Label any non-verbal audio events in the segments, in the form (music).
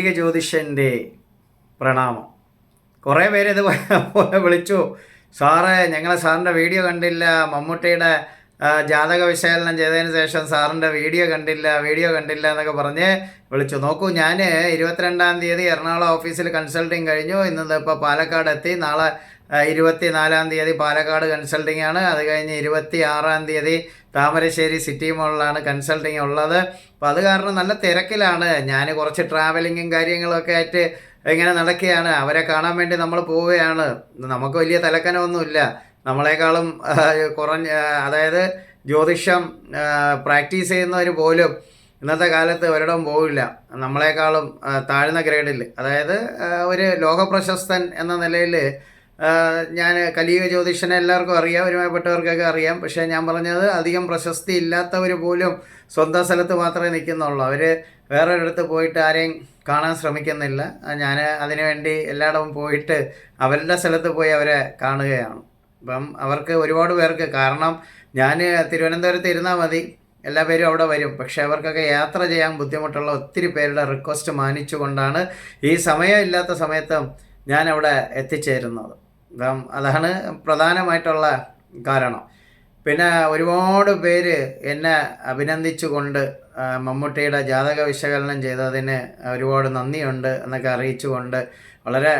കാർത്തിക ജ്യോതിഷന്റെ പ്രണാമം. കുറേ പേര് ഇത് (laughs) വിളിച്ചു. സാറേ ഞങ്ങളെ സാറിന്റെ വീഡിയോ കണ്ടില്ല. മമ്മൂട്ടിയുടെ ജാതക വിശകലനം ചെയ്തതിന് ശേഷം സാറിന്റെ വീഡിയോ കണ്ടില്ല വീഡിയോ കണ്ടില്ല എന്നൊക്കെ പറഞ്ഞ് വിളിച്ചു. നോക്കൂ ഞാൻ ഇരുപത്തിരണ്ടാം തീയതി എറണാകുളം ഓഫീസിൽ കൺസൾട്ടിങ് കഴിഞ്ഞു. ഇന്ന് ഇപ്പോൾ പാലക്കാട് എത്തി. നാളെ ഇരുപത്തി നാലാം തീയതി പാലക്കാട് കൺസൾട്ടിംഗ് ആണ്. അത് കഴിഞ്ഞ് ഇരുപത്തി ആറാം തീയതി താമരശ്ശേരി സിറ്റി മോളിലാണ് കൺസൾട്ടിങ് ഉള്ളത്. അപ്പോൾ അത് കാരണം നല്ല തിരക്കിലാണ്. ഞാൻ കുറച്ച് ട്രാവലിങ്ങും കാര്യങ്ങളൊക്കെ ആയിട്ട് ഇങ്ങനെ നടക്കുകയാണ്. അവരെ കാണാൻ വേണ്ടി നമ്മൾ പോവുകയാണ്. നമുക്ക് വലിയ തലക്കനമൊന്നുമില്ല. നമ്മളെക്കാളും കുറഞ്ഞ അതായത് ജ്യോതിഷം പ്രാക്ടീസ് ചെയ്യുന്നവർ പോലും ഇന്നത്തെ കാലത്ത് ഒരിടം പോവില്ല. നമ്മളെക്കാളും താഴ്ന്ന ഗ്രേഡിൽ അതായത് ഒരു ലോകപ്രശസ്തൻ എന്ന നിലയിൽ ഞാൻ കലിയുഗ ജ്യോതിഷനെ എല്ലാവർക്കും അറിയാം ഒരുമയപ്പെട്ടവർക്കൊക്കെ അറിയാം. പക്ഷേ ഞാൻ പറഞ്ഞത് അധികം പ്രശസ്തി ഇല്ലാത്തവർ പോലും സ്വന്തം സ്ഥലത്ത് മാത്രമേ നിൽക്കുന്നുള്ളൂ. അവർ വേറെ ഒരിടത്ത് പോയിട്ട് ആരെയും കാണാൻ ശ്രമിക്കുന്നില്ല. ഞാൻ അതിനുവേണ്ടി എല്ലായിടവും പോയിട്ട് അവരുടെ സ്ഥലത്ത് പോയി അവരെ കാണുകയാണ്. അപ്പം അവർക്ക് ഒരുപാട് പേർക്ക് കാരണം ഞാൻ തിരുവനന്തപുരത്ത് ഇരുന്നാൽ മതി. എല്ലാ പേരും അവിടെ വരും. പക്ഷേ അവർക്കൊക്കെ യാത്ര ചെയ്യാൻ ബുദ്ധിമുട്ടുള്ള ഒത്തിരി പേരുടെ റിക്വസ്റ്റ് മാനിച്ചുകൊണ്ടാണ് ഈ സമയമില്ലാത്ത സമയത്തും ഞാൻ അവിടെ എത്തിച്ചേരുന്നത്. അതാണ് പ്രധാനമായിട്ടുള്ള കാരണം. പിന്നെ ഒരുപാട് പേര് എന്നെ അഭിനന്ദിച്ചുകൊണ്ട് മമ്മൂട്ടിയുടെ ജാതക വിശകലനം ചെയ്തതിന് ഒരുപാട് നന്ദിയുണ്ട് എന്നൊക്കെ അറിയിച്ചുകൊണ്ട് വളരെ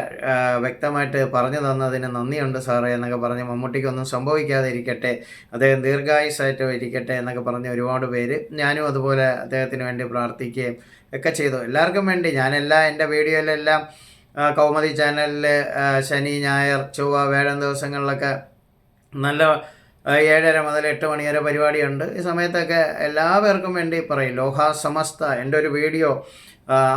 വ്യക്തമായിട്ട് പറഞ്ഞു തന്നതിന് നന്ദിയുണ്ട് സാറേ എന്നൊക്കെ പറഞ്ഞ് മമ്മൂട്ടിക്കൊന്നും സംഭവിക്കാതെ ഇരിക്കട്ടെ അദ്ദേഹം ദീർഘായുസായിട്ട് ഇരിക്കട്ടെ എന്നൊക്കെ പറഞ്ഞ് ഒരുപാട് പേര് ഞാനും അതുപോലെ അദ്ദേഹത്തിന് വേണ്ടി പ്രാർത്ഥിക്കുകയും ഒക്കെ ചെയ്തു. എല്ലാവർക്കും വേണ്ടി ഞാനെല്ലാം എന്റെ വീഡിയോയിലെല്ലാം ആ, കൗമുദി ചാനലിൽ ശനി ഞായർ ചൊവ്വ വേഴം ദിവസങ്ങളിലൊക്കെ നല്ല ഏഴര മുതൽ എട്ട് മണി വരെ പരിപാടിയുണ്ട്. ഈ സമയത്തൊക്കെ എല്ലാവർക്കും വേണ്ടി പറയും ലോഹ സമസ്ത എന്റെ ഒരു വീഡിയോ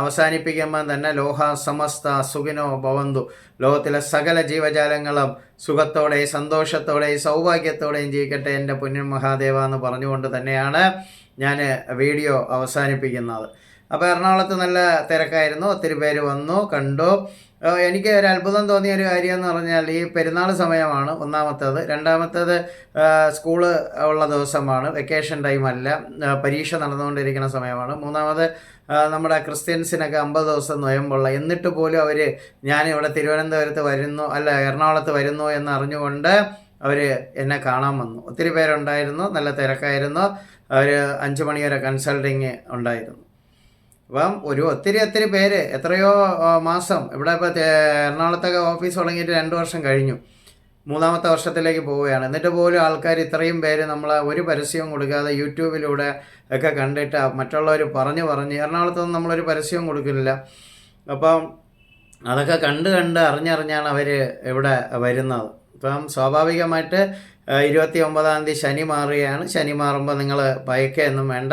അവസാനിപ്പിക്കുമ്പം അവസാനിപ്പിക്കുമ്പോൾ തന്നെ ലോഹ സമസ്ത സുഖിനോ ഭവന്തു. ലോകത്തിലെ സകല ജീവജാലങ്ങളും സുഖത്തോടെയും സന്തോഷത്തോടെയും സൗഭാഗ്യത്തോടെയും ജീവിക്കട്ടെ എന്റെ പുണ്യ മഹാദേവ എന്ന് പറഞ്ഞുകൊണ്ട് തന്നെയാണ് ഞാൻ വീഡിയോ അവസാനിപ്പിക്കുന്നത്. അപ്പോൾ എറണാകുളത്ത് നല്ല തിരക്കായിരുന്നു. ഒത്തിരി പേര് വന്നു കണ്ടു. എനിക്ക് ഒരു അത്ഭുതം തോന്നിയ ഒരു കാര്യം എന്ന് പറഞ്ഞാൽ ഈ പെരുന്നാൾ സമയമാണ് ഒന്നാമത്തേത്. രണ്ടാമത്തേത് സ്കൂൾ ഉള്ള ദിവസമാണ്. വെക്കേഷൻ ടൈം അല്ല. പരീക്ഷ നടന്നുകൊണ്ടിരിക്കുന്ന സമയമാണ്. മൂന്നാമത് നമ്മുടെ ക്രിസ്ത്യൻസിനൊക്കെ അമ്പത് ദിവസം നോയമ്പുള്ള. എന്നിട്ട് പോലും അവർ ഞാൻ ഇവിടെ തിരുവനന്തപുരത്ത് വരുന്നു അല്ല എറണാകുളത്ത് വരുന്നു എന്ന് അറിഞ്ഞുകൊണ്ട് അവർ എന്നെ കാണാൻ വന്നു. ഒത്തിരി പേരുണ്ടായിരുന്നു നല്ല തിരക്കായിരുന്നു. അവർ അഞ്ച് മണി വരെ കൺസൾട്ടിങ് ഉണ്ടായിരുന്നു. അപ്പം ഒരു ഒത്തിരി ഒത്തിരി പേര് എത്രയോ മാസം ഇവിടെ ഇപ്പോൾ എറണാകുളത്തൊക്കെ ഓഫീസ് തുടങ്ങിയിട്ട് രണ്ട് വർഷം കഴിഞ്ഞു. മൂന്നാമത്തെ വർഷത്തിലേക്ക് പോവുകയാണ്. എന്നിട്ട് പോലും ആൾക്കാർ ഇത്രയും പേര് നമ്മൾ ഒരു പരസ്യവും കൊടുക്കാതെ യൂട്യൂബിലൂടെ ഒക്കെ കണ്ടിട്ട് മറ്റുള്ളവർ പറഞ്ഞു പറഞ്ഞ് എറണാകുളത്തൊന്നും നമ്മളൊരു പരസ്യവും കൊടുക്കുന്നില്ല. അപ്പം അതൊക്കെ കണ്ട് കണ്ട് അറിഞ്ഞറിഞ്ഞാണ് അവർ ഇവിടെ വരുന്നത്. ഇപ്പം സ്വാഭാവികമായിട്ട് ഇരുപത്തി ഒമ്പതാം തീയതി ശനി മാറുകയാണ്. ശനി മാറുമ്പോൾ നിങ്ങൾ ഭയക്കുകയൊന്നും വേണ്ട.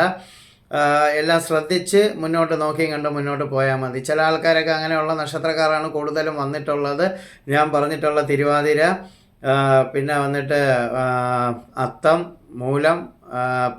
എല്ലാം ശ്രദ്ധിച്ച് മുന്നോട്ട് നോക്കി കണ്ട് മുന്നോട്ട് പോയാൽ മതി. ചില ആൾക്കാരൊക്കെ അങ്ങനെയുള്ള നക്ഷത്രക്കാരാണ് കൂടുതലും വന്നിട്ടുള്ളത്. ഞാൻ പറഞ്ഞിട്ടുള്ള തിരുവാതിര പിന്നെ വന്നിട്ട് അത്തം മൂലം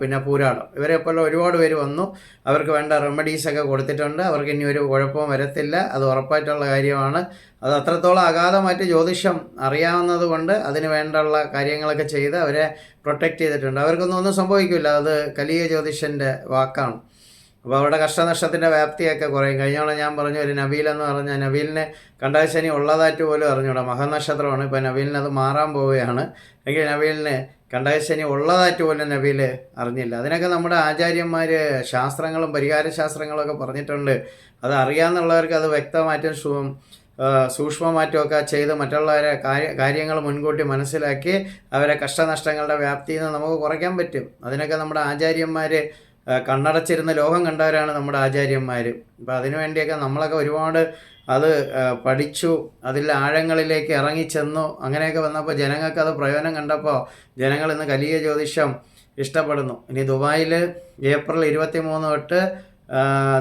പിന്നെ പൂരാടം. പോലെ ഒരുപാട് പേര് വന്നു. അവർക്ക് വേണ്ട റെമഡീസൊക്കെ കൊടുത്തിട്ടുണ്ട്. അവർക്ക് ഇനി ഒരു കുഴപ്പവും വരത്തില്ല. അത് ഉറപ്പായിട്ടുള്ള കാര്യമാണ്. അത് അത്രത്തോളം അഗാധമായിട്ട് ജ്യോതിഷം അറിയാവുന്നത് കൊണ്ട് അതിന് വേണ്ടുള്ള കാര്യങ്ങളൊക്കെ ചെയ്ത് അവരെ പ്രൊട്ടക്റ്റ് ചെയ്തിട്ടുണ്ട്. അവർക്കൊന്നും ഒന്നും സംഭവിക്കില്ല. അത് കലിയ ജ്യോതിഷന്റെ വാക്കാണ്. അപ്പോൾ അവരുടെ കഷ്ടനഷ്ടത്തിന്റെ വ്യാപ്തിയൊക്കെ കുറയും. കഴിഞ്ഞോളം ഞാൻ പറഞ്ഞു ഒരു നബീൽ എന്ന് പറഞ്ഞാൽ നബീലിനെ കണ്ടാശനി ഉള്ളതായിട്ട് പോലും അറിഞ്ഞൂടാ. മഹാനക്ഷത്രമാണ്. ഇപ്പോൾ നബീലിന് അത് മാറാൻ പോവുകയാണ്. എങ്കിൽ നബീലിന് കണ്ടാശനി ഉള്ളതായിട്ട് പോലും നബീൽ അറിഞ്ഞില്ല. അതിനൊക്കെ നമ്മുടെ ആചാര്യന്മാർ ശാസ്ത്രങ്ങളും പരിഹാര ശാസ്ത്രങ്ങളും ഒക്കെ പറഞ്ഞിട്ടുണ്ട്. അത് അറിയാമെന്നുള്ളവർക്ക് അത് വ്യക്തമായിട്ടും ആ, സൂക്ഷ്മമാറ്റമൊക്കെ ചെയ്ത് മറ്റുള്ളവരെ കാര്യ കാര്യങ്ങൾ മുൻകൂട്ടി മനസ്സിലാക്കി അവരെ കഷ്ടനഷ്ടങ്ങളുടെ വ്യാപ്തിയിൽ നിന്ന് നമുക്ക് കുറയ്ക്കാൻ പറ്റും. അതിനൊക്കെ നമ്മുടെ ആചാര്യന്മാർ കണ്ണടച്ചിരുന്ന് ലോകം കണ്ടവരാണ് നമ്മുടെ ആചാര്യന്മാർ അപ്പോൾ അതിനുവേണ്ടിയൊക്കെ നമ്മളൊക്കെ ഒരുപാട് അത് പഠിച്ചു അതിൽ ആഴങ്ങളിലേക്ക് ഇറങ്ങിച്ചെന്നു അങ്ങനെയൊക്കെ വന്നപ്പോൾ ജനങ്ങൾക്ക് അത് പ്രയോജനം കണ്ടപ്പോൾ ജനങ്ങൾ ഇന്ന് കലിയ ജ്യോതിഷം ഇഷ്ടപ്പെടുന്നു. ഇനി ദുബായിൽ ഏപ്രിൽ ഇരുപത്തി മൂന്ന് തൊട്ട്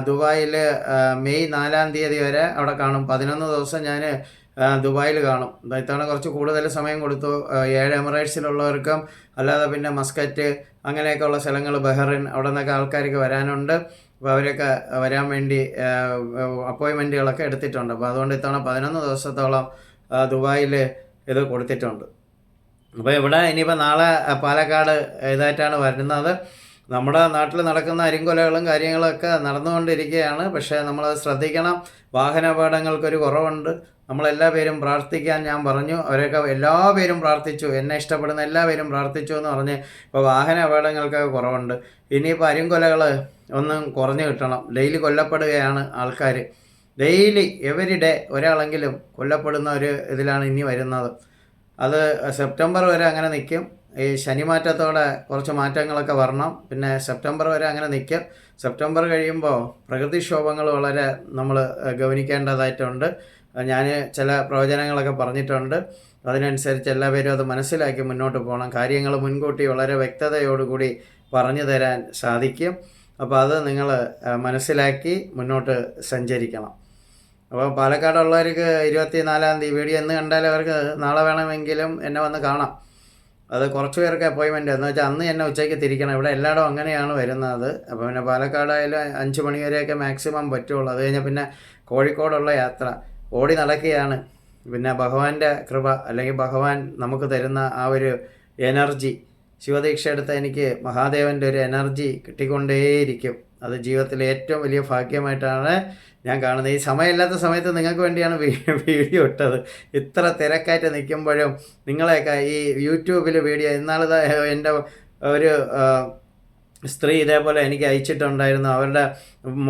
ദുബായിൽ മെയ് നാലാം തീയതി വരെ അവിടെ കാണും. പതിനൊന്ന് ദിവസം ഞാൻ ദുബായിൽ കാണും. ഇത്തവണ കുറച്ച് കൂടുതൽ സമയം കൊടുത്തു. ഏഴ് എമിറേറ്റ്സിലുള്ളവർക്കും അല്ലാതെ പിന്നെ മസ്കറ്റ് അങ്ങനെയൊക്കെയുള്ള സ്ഥലങ്ങൾ ബഹ്റിൻ അവിടെ നിന്നൊക്കെ ആൾക്കാർക്ക് വരാനുണ്ട്. അപ്പോൾ അവരൊക്കെ വരാൻ വേണ്ടി അപ്പോയിൻമെന്റുകളൊക്കെ എടുത്തിട്ടുണ്ട്. അപ്പോൾ അതുകൊണ്ട് ഇത്തവണ പതിനൊന്ന് ദിവസത്തോളം ദുബായിൽ ഇത് കൊടുത്തിട്ടുണ്ട്. അപ്പോൾ ഇവിടെ ഇനിയിപ്പോൾ നാളെ പാലക്കാട് ഇതായിട്ടാണ് വരുന്നത്. നമ്മുടെ നാട്ടിൽ നടക്കുന്ന അരിങ്കൊലകളും കാര്യങ്ങളൊക്കെ നടന്നുകൊണ്ടിരിക്കുകയാണ്. പക്ഷേ നമ്മളത് ശ്രദ്ധിക്കണം. വാഹന അപകടങ്ങൾക്കൊരു കുറവുണ്ട്. നമ്മളെല്ലാ പേരും പ്രാർത്ഥിക്കാൻ ഞാൻ പറഞ്ഞു. അവരൊക്കെ എല്ലാ പേരും പ്രാർത്ഥിച്ചു. എന്നെ ഇഷ്ടപ്പെടുന്ന എല്ലാ പേരും പ്രാർത്ഥിച്ചു എന്ന് പറഞ്ഞ് ഇപ്പോൾ വാഹന അപകടങ്ങൾക്കൊക്കെ കുറവുണ്ട്. ഇനിയിപ്പോൾ അരിങ്കൊലകൾ ഒന്നും കുറഞ്ഞു കിട്ടണം. ഡെയിലി കൊല്ലപ്പെടുകയാണ് ആൾക്കാർ ഡെയിലി എവരി ഡേ ഒരാളെങ്കിലും കൊല്ലപ്പെടുന്ന ഒരു ഇതിലാണ് ഇനി വരുന്നത്. അത് സെപ്റ്റംബർ വരെ അങ്ങനെ നിൽക്കും ഈ ശനിമാറ്റത്തോടെ കുറച്ച് മാറ്റങ്ങളൊക്കെ വരണം. പിന്നെ സെപ്റ്റംബർ വരെ അങ്ങനെ നിൽക്കും സെപ്റ്റംബർ കഴിയുമ്പോൾ പ്രകൃതിക്ഷോഭങ്ങൾ വളരെ നമ്മൾ ഗവനിക്കേണ്ടതായിട്ടുണ്ട്. ഞാൻ ചില പ്രവചനങ്ങളൊക്കെ പറഞ്ഞിട്ടുണ്ട്. അതിനനുസരിച്ച് എല്ലാവരും അത് മനസ്സിലാക്കി മുന്നോട്ട് പോകണം. കാര്യങ്ങൾ മുൻകൂട്ടി വളരെ വ്യക്തതയോടുകൂടി പറഞ്ഞു തരാൻ സാധിക്കും. അപ്പോൾ അത് നിങ്ങൾ മനസ്സിലാക്കി മുന്നോട്ട് സഞ്ചരിക്കണം. അപ്പോൾ പാലക്കാടുള്ളവർക്ക് ഇരുപത്തി നാലാം തീയതി വീഡിയോ എന്ന് കണ്ടാൽ അവർക്ക് നാളെ വേണമെങ്കിലും എന്നെ വന്ന് കാണാം. അത് കുറച്ച് പേർക്ക് അപ്പോയിൻമെന്റ് എന്ന് വെച്ചാൽ അന്ന് എന്നെ ഉച്ചയ്ക്ക് തിരിക്കണം. ഇവിടെ എല്ലായിടും അങ്ങനെയാണ് വരുന്നത്. അപ്പോൾ പിന്നെ പാലക്കാടായാലും അഞ്ച് മണി വരെയൊക്കെ മാക്സിമം പറ്റുള്ളൂ. അത് കഴിഞ്ഞാൽ പിന്നെ കോഴിക്കോടുള്ള യാത്ര. ഓടി നടക്കുകയാണ്. പിന്നെ ഭഗവാന്റെ കൃപ അല്ലെങ്കിൽ ഭഗവാൻ നമുക്ക് തരുന്ന ആ ഒരു എനർജി ശിവദീക്ഷ എടുത്ത എനിക്ക് മഹാദേവന്റെ ഒരു എനർജി കിട്ടിക്കൊണ്ടേയിരിക്കും. അത് ജീവിതത്തിലെ ഏറ്റവും വലിയ ഭാഗ്യമായിട്ടാണ് ഞാൻ കാണുന്നത്. ഈ സമയമില്ലാത്ത സമയത്ത് നിങ്ങൾക്ക് വേണ്ടിയാണ് വീഡിയോ ഇട്ടത്. ഇത്ര തിരക്കായിട്ട് നിൽക്കുമ്പോഴും നിങ്ങളെയൊക്കെ ഈ യൂട്യൂബിൽ വീഡിയോ ഇന്നാളിത് എന്റെ ഒരു സ്ത്രീ ഇതേപോലെ എനിക്ക് അയച്ചിട്ടുണ്ടായിരുന്നു. അവരുടെ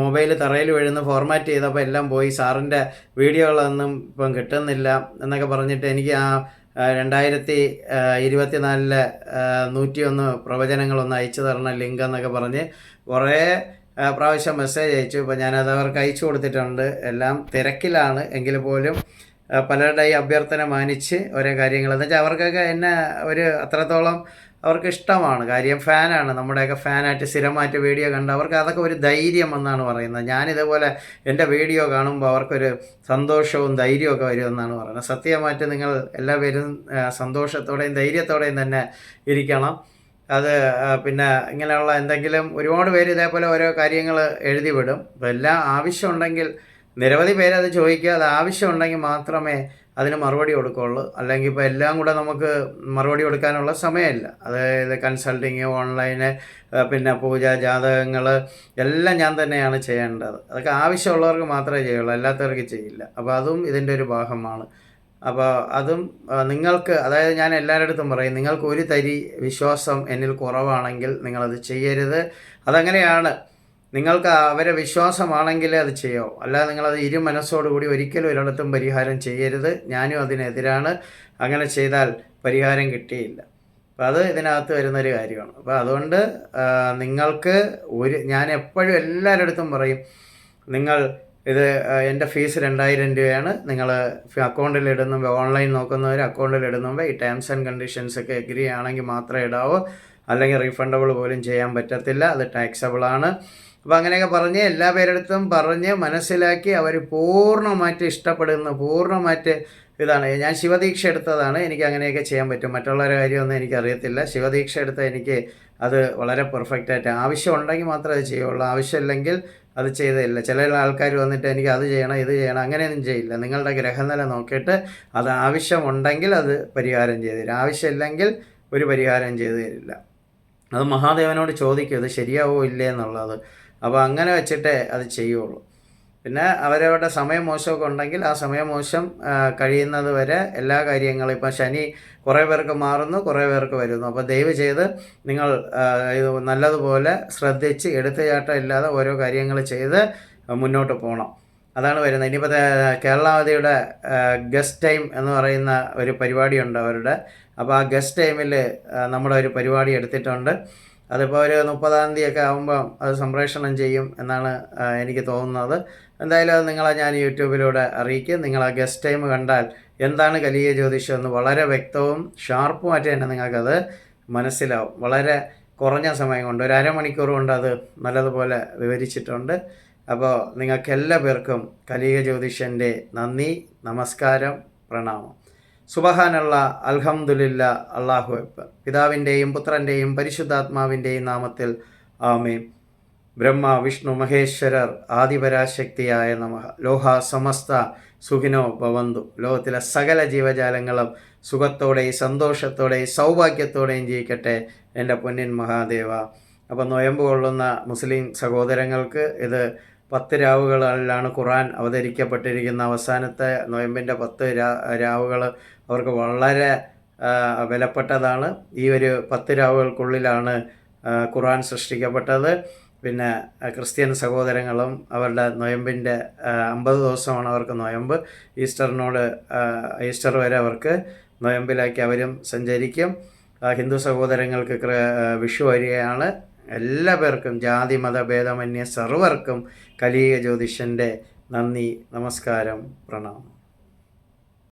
മൊബൈൽ തറയിൽ വീഴുന്ന ഫോർമാറ്റ് ചെയ്തപ്പോൾ എല്ലാം പോയി. സാറിന്റെ വീഡിയോകളൊന്നും ഇപ്പം കിട്ടുന്നില്ല എന്നൊക്കെ പറഞ്ഞിട്ട് എനിക്ക് ആ രണ്ടായിരത്തി ഇരുപത്തിനാലിലെ നൂറ്റിയൊന്ന് പ്രവചനങ്ങളൊന്ന് അയച്ചു തരണം ലിങ്ക് എന്നൊക്കെ പറഞ്ഞ് കുറേ പ്രാവശ്യം മെസ്സേജ് അയച്ചു. ഇപ്പോൾ ഞാനത് അവർക്ക് അയച്ചു കൊടുത്തിട്ടുണ്ട്. എല്ലാം തിരക്കിലാണ് എങ്കിൽ പോലും പലരുടെ ഈ അഭ്യർത്ഥന മാനിച്ച് ഓരോ കാര്യങ്ങൾ. എന്ന് വെച്ചാൽ അവർക്കൊക്കെ എന്നെ ഒരു അത്രത്തോളം അവർക്ക് ഇഷ്ടമാണ്. കാര്യം ഫാനാണ്. നമ്മുടെയൊക്കെ ഫാനായിട്ട് സ്ഥിരമായിട്ട് വീഡിയോ കണ്ട് അവർക്ക് അതൊക്കെ ഒരു ധൈര്യം എന്നാണ് പറയുന്നത്. ഞാനിതേപോലെ എന്റെ വീഡിയോ കാണുമ്പോൾ അവർക്കൊരു സന്തോഷവും ധൈര്യമൊക്കെ വരുമെന്നാണ് പറയുന്നത്. സത്യമായിട്ട് നിങ്ങൾ എല്ലാവരും സന്തോഷത്തോടെയും ധൈര്യത്തോടെയും തന്നെ ഇരിക്കണം. അത് പിന്നെ ഇങ്ങനെയുള്ള എന്തെങ്കിലും ഒരുപാട് പേര് ഇതേപോലെ ഓരോ കാര്യങ്ങൾ എഴുതി വിടും അപ്പോൾ എല്ലാം ആവശ്യമുണ്ടെങ്കിൽ നിരവധി പേരത് ചോദിക്കുക. അത് ആവശ്യമുണ്ടെങ്കിൽ മാത്രമേ അതിന് മറുപടി കൊടുക്കുകയുള്ളൂ. അല്ലെങ്കിൽ ഇപ്പോൾ എല്ലാം കൂടെ നമുക്ക് മറുപടി കൊടുക്കാനുള്ള സമയമില്ല. അതായത് കൺസൾട്ടിങ് ഓൺലൈന് പിന്നെ പൂജ ജാതകങ്ങൾ എല്ലാം ഞാൻ തന്നെയാണ് ചെയ്യേണ്ടത്. അതൊക്കെ ആവശ്യമുള്ളവർക്ക് മാത്രമേ ചെയ്യുള്ളൂ അല്ലാത്തവർക്ക് ചെയ്യില്ല. അപ്പോൾ അതും ഇതിന്റെ ഒരു ഭാഗമാണ്. അപ്പോൾ അതും നിങ്ങൾക്ക് അതായത് ഞാൻ എല്ലാവരുടെ പറയും നിങ്ങൾക്ക് ഒരു തരി വിശ്വാസം എന്നിൽ കുറവാണെങ്കിൽ നിങ്ങളത് ചെയ്യരുത്. അതങ്ങനെയാണ് നിങ്ങൾക്ക് അവരെ വിശ്വാസമാണെങ്കിലേ അത് ചെയ്യോ. അല്ലാതെ നിങ്ങളത് ഇരു മനസ്സോടുകൂടി ഒരിക്കലും ഒരിടത്തും പരിഹാരം ചെയ്യരുത്. ഞാനും അതിനെതിരാണ്. അങ്ങനെ ചെയ്താൽ പരിഹാരം കിട്ടിയില്ല. അപ്പോൾ അത് ഇതിനകത്ത് വരുന്നൊരു കാര്യമാണ്. അപ്പോൾ അതുകൊണ്ട് നിങ്ങൾക്ക് ഒരു ഞാൻ എപ്പോഴും എല്ലാവരുടെ അടുത്തും പറയും നിങ്ങൾ ഇത് എന്റെ ഫീസ് രണ്ടായിരം രൂപയാണ്. നിങ്ങൾ അക്കൗണ്ടിൽ ഇടുന്ന ഓൺലൈൻ നോക്കുന്നവർ അക്കൗണ്ടിൽ ഇടുന്നുമ്പോൾ ഈ ടേംസ് ആൻഡ് കണ്ടീഷൻസ് ഒക്കെ എഗ്രി ആണെങ്കിൽ മാത്രമേ ഇടാവൂ. അല്ലെങ്കിൽ റീഫണ്ടബിൾ പോലും ചെയ്യാൻ പറ്റത്തില്ല. അത് ടാക്സബിൾ ആണ്. അപ്പോൾ അങ്ങനെയൊക്കെ പറഞ്ഞ് എല്ലാ പേരെടുത്തും പറഞ്ഞ് മനസ്സിലാക്കി അവർ പൂർണമായിട്ട് ഇഷ്ടപ്പെടുന്ന പൂർണമായിട്ട് ഇതാണ്. ഞാൻ ശിവദീക്ഷ എടുത്തതാണ്. എനിക്ക് അങ്ങനെയൊക്കെ ചെയ്യാൻ പറ്റും. മറ്റുള്ളവരുടെ കാര്യമൊന്നും എനിക്കറിയത്തില്ല. ശിവദീക്ഷ എടുത്ത എനിക്ക് അത് വളരെ പെർഫെക്റ്റായിട്ട് ആവശ്യമുണ്ടെങ്കിൽ മാത്രമേ അത് ചെയ്യുള്ളൂ. ആവശ്യമില്ലെങ്കിൽ അത് ചെയ്തില്ല ചില ആൾക്കാർ വന്നിട്ട് എനിക്ക് അത് ചെയ്യണം ഇത് ചെയ്യണം അങ്ങനെയൊന്നും ചെയ്യില്ല. നിങ്ങളുടെ ഗ്രഹനില നോക്കിയിട്ട് അത് ആവശ്യമുണ്ടെങ്കിൽ അത് പരിഹാരം ചെയ്തു തരും. ആവശ്യമില്ലെങ്കിൽ ഒരു പരിഹാരം ചെയ്തു തരില്ല. അത് മഹാദേവനോട് ചോദിക്കും ഇത് ശരിയാവോ ഇല്ലേ എന്നുള്ളത്. അപ്പോൾ അങ്ങനെ വെച്ചിട്ടേ അത് ചെയ്യുള്ളൂ. പിന്നെ അവരവരുടെ സമയമോശമൊക്കെ ഉണ്ടെങ്കിൽ ആ സമയമോശം കഴിയുന്നത് വരെ എല്ലാ കാര്യങ്ങളും ഇപ്പം ശനി കുറേ പേർക്ക് മാറുന്നു കുറേ പേർക്ക് വരുന്നു. അപ്പോൾ ദയവ് ചെയ്ത് നിങ്ങൾ ഇത് നല്ലതുപോലെ ശ്രദ്ധിച്ച് എടുത്തുചാട്ടം ഇല്ലാതെ ഓരോ കാര്യങ്ങൾ ചെയ്ത് മുന്നോട്ട് പോകണം. അതാണ് വരുന്നത്. ഇനിയിപ്പോൾ കേരളാവതിയുടെ ഗസ്റ്റ് ടൈം എന്ന് പറയുന്ന ഒരു പരിപാടിയുണ്ട് അവരുടെ. അപ്പോൾ ആ ഗസ്റ്റ് ടൈമിൽ നമ്മുടെ ഒരു പരിപാടി എടുത്തിട്ടുണ്ട്. അതിപ്പോൾ ഒരു മുപ്പതാം തീയതി ഒക്കെ ആകുമ്പം അത് സംപ്രേഷണം ചെയ്യും എന്നാണ് എനിക്ക് തോന്നുന്നത്. എന്തായാലും അത് നിങ്ങളെ ഞാൻ യൂട്യൂബിലൂടെ അറിയിക്കും. നിങ്ങൾ ആ ഗസ്റ്റ് ടൈം കണ്ടാൽ എന്താണ് കലിയ ജ്യോതിഷം എന്ന് വളരെ വ്യക്തവും ഷാർപ്പുമായിട്ട് തന്നെ നിങ്ങൾക്കത് മനസ്സിലാവും. വളരെ കുറഞ്ഞ സമയം കൊണ്ട് ഒരു അരമണിക്കൂർ കൊണ്ട് അത് നല്ലതുപോലെ വിവരിച്ചിട്ടുണ്ട്. അപ്പോൾ നിങ്ങൾക്ക് എല്ലാ പേർക്കും കലിക ജ്യോതിഷന്റെ നന്ദി നമസ്കാരം പ്രണാമം. സുബഹാനുള്ള അൽഹംദുലില്ല അള്ളാഹു അക്ബർ. പിതാവിന്റെയും പുത്രന്റെയും പരിശുദ്ധാത്മാവിന്റെയും നാമത്തിൽ ആമേ ബ്രഹ്മ വിഷ്ണു മഹേശ്വരർ ആദിപരാശക്തിയായ നമ. ലോഹ സമസ്ത സുഖിനോ ഭവന്തു. ലോകത്തിലെ സകല ജീവജാലങ്ങളും സുഖത്തോടെയും സന്തോഷത്തോടെയും സൗഭാഗ്യത്തോടെയും ജീവിക്കട്ടെ എന്റെ പൊന്നിൻ മഹാദേവ. അപ്പോൾ നൊയമ്പ് കൊള്ളുന്ന മുസ്ലിം സഹോദരങ്ങൾക്ക് ഇത് പത്ത് രാവുകളിലാണ് ഖുറാൻ അവതരിക്കപ്പെട്ടിരിക്കുന്ന അവസാനത്തെ നൊയമ്പിന്റെ പത്ത് രാവുകൾ അവർക്ക് വളരെ വിലപ്പെട്ടതാണ്. ഈ ഒരു പത്ത് രാവുകൾക്കുള്ളിലാണ് ഖുറാൻ സൃഷ്ടിക്കപ്പെട്ടത്. പിന്നെ ക്രിസ്ത്യൻ സഹോദരങ്ങളും അവരുടെ നൊയമ്പിന്റെ അമ്പത് ദിവസമാണ് അവർക്ക് നൊയമ്പ്. ഈസ്റ്ററിനോട് ഈസ്റ്റർ വരെ അവർക്ക് നൊയമ്പിലേക്ക് അവരും സഞ്ചരിക്കും. ഹിന്ദു സഹോദരങ്ങൾക്ക് വിഷു വരികയാണ്. എല്ലാ പേർക്കും ജാതി മതഭേദമന്യേ സർവർക്കും കലീയ ജ്യോതിഷന്റെ നന്ദി നമസ്കാരം പ്രണാമം.